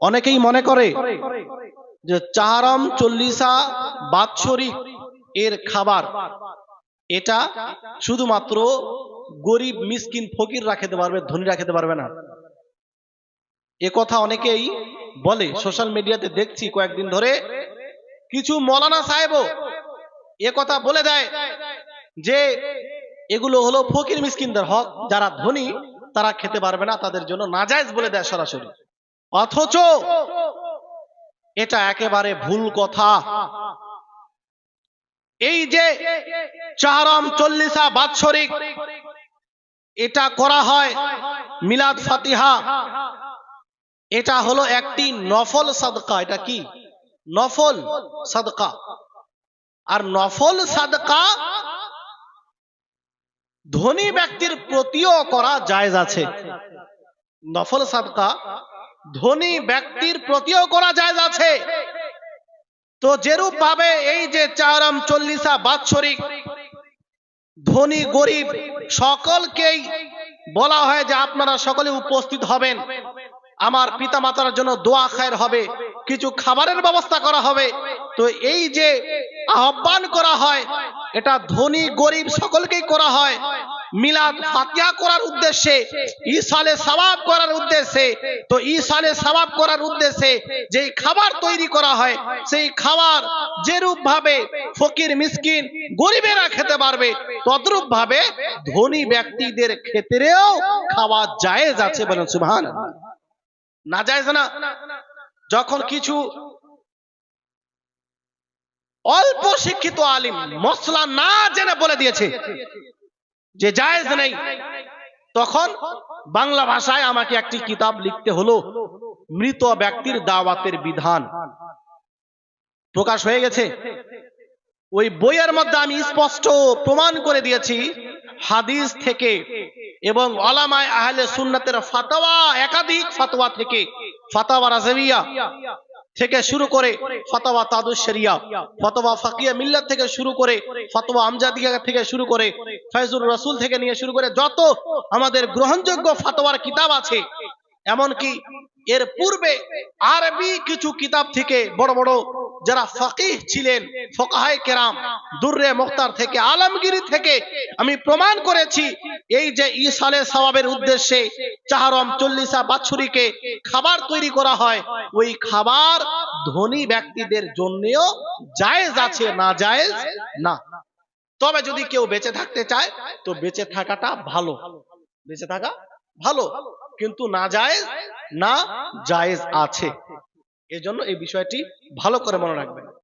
অনেকেই মনে করে যে চাহারম চল্লিশা বাৎসরিক এর খাবার। এটা শুধুমাত্র গরিব, মিসকিন ফকিররা খেতে পারবে ধনীরা খেতে পারবে না। এ কথা অনেকেই বলে, সোশ্যাল মিডিয়াতে দেখছি কয়েকদিন ধরে। কিছু মৌলানা সাহেবও এ কথা বলে দেয় যে, এগুলো হলো ফকির, মিসকিনদের হক। যারা ধনী, তারা খেতে পারবে না, তাদের জন্য নাজায়েজ বলে দেয় সরাসরি। অথচ এটা একেবারে ভুল কথা। এই যে চাহারম চল্লিশা বাৎসরিক, এটা করা হয় মিলাদ ফাতিহা। এটা হলো একটি নফল সাদকা, এটা কি? নফল সাদকা। আর নফল সাদকা ধনী ব্যক্তির প্রতিও করা জায়েজ আছে। নফল সাদকা ধনী ব্যক্তির প্রতিও করা জায়েজ আছে। তো যেরূপ ভাবে এই যে চারম চল্লিশা বাৎসরিক ধনী গরিব, সকলকেই বলা হয় যে আপনারা সকলে উপস্থিত হবেন। আমার পিতা মাতার জন্য দোয়া খায়ের হবে, কিছু খাবারের ব্যবস্থা করা হবে। তো এই যে আহ্বান করা হয়, এটা ধনী গরিব সকলকেই করা হয়। মিলাদ ফাতিয়া করার উদ্দেশ্যে ইসালে সবাব করার উদ্দেশ্যে তো ইসালে সবাব করার উদ্দেশ্যে যেই খাবার তৈরি করা হয় সেই খাবার যেরূপ ভাবে ফকির মিসকিন গরিবেরা খেতে পারবে তদ্রূপ ভাবে ধনী ব্যক্তিদের ক্ষেত্রেও খাওয়া জায়েজ আছে বলেন সুবহান না জায়েজ না? যখন কিছু অল্প শিক্ষিত আলিম মশলা না জেনে বলে দিয়েছে যে জায়েজ নেই, তখন বাংলা ভাষায় আমাকে একটি কিতাব লিখতে হলো, মৃত ব্যক্তির দাওয়াতের বিধান। প্রকাশ হয়ে গেছে। ওই বইয়ের মধ্যে আমি স্পষ্ট প্রমাণ করে দিয়েছি, হাদিস থেকে এবং অলামায় আহলে সুন্নাতের ফাতাওয়া, একাধিক ফাতোয়া থেকে, ফাতাওয়া রাজাবিয়া থেকে শুরু করে ফতোয়া তাদুশরিয়া ফতোয়া ফাকিয়া মিল্লাত থেকে শুরু করে ফতোয়া আমজাদিয়া থেকে শুরু করে ফয়জুর রসুল থেকে নিয়ে শুরু করে যত আমাদের গ্রহণযোগ্য ফতোয়ার কিতাব আছে, এমনকি এর পূর্বে আরবি কিছু কিতাব থেকে বড় বড় যারা ফকিহ ছিলেন, ফকাহায় কেরাম, দুর্রে মুখতার থেকে, আলমগিরি থেকে আমি প্রমাণ করেছি এই যে ইসালে সওয়াবের উদ্দেশ্যে চাহারম চল্লিশা বাৎসরিকে খাবার তৈরি করা হয়, ওই খাবার ধনী ব্যক্তিদের জন্যেও জায়েজ আছে, না জায়েজ না। তবে যদি কেউ বেঁচে থাকতে চায়, তো বেঁচে থাকাটা ভালো। বেঁচে থাকা ভালো, কিন্তু না জায়েজ না জায়েজ আছে। এজন্য এই বিষয়টি ভালো করে মনে রাখবেন।